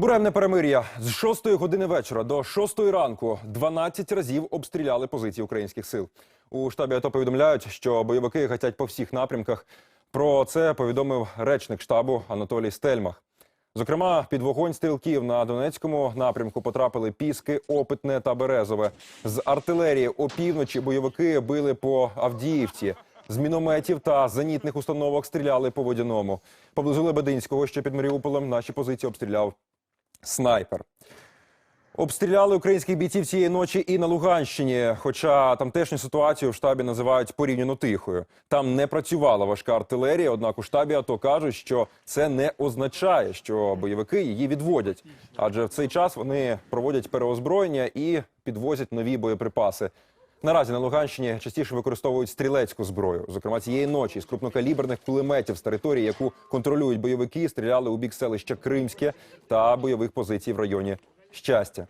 Буремне перемир'я з 6 години вечора до 6 ранку 12 разів обстріляли позиції українських сил. У штабі АТО повідомляють, що бойовики гатять по всіх напрямках. Про це повідомив речник штабу Анатолій Стельмах. Зокрема, під вогонь стрілків на Донецькому напрямку потрапили Піски, Опитне та Березове. З артилерії опівночі бойовики били по Авдіївці. З мінометів та зенітних установок стріляли по водяному. Поблизу Лебединського, що під Маріуполем, наші позиції обстріляв снайпер. Обстріляли українських бійців цієї ночі і на Луганщині. Хоча тамтешню ситуацію в штабі називають порівняно тихою. Там не працювала важка артилерія. Однак у штабі АТО кажуть, що це не означає, що бойовики її відводять. Адже в цей час вони проводять переозброєння і підвозять нові боєприпаси. Наразі на Луганщині частіше використовують стрілецьку зброю. Зокрема, цієї ночі з крупнокаліберних кулеметів з території, яку контролюють бойовики, стріляли у бік селища Кримське та бойових позицій в районі щастя.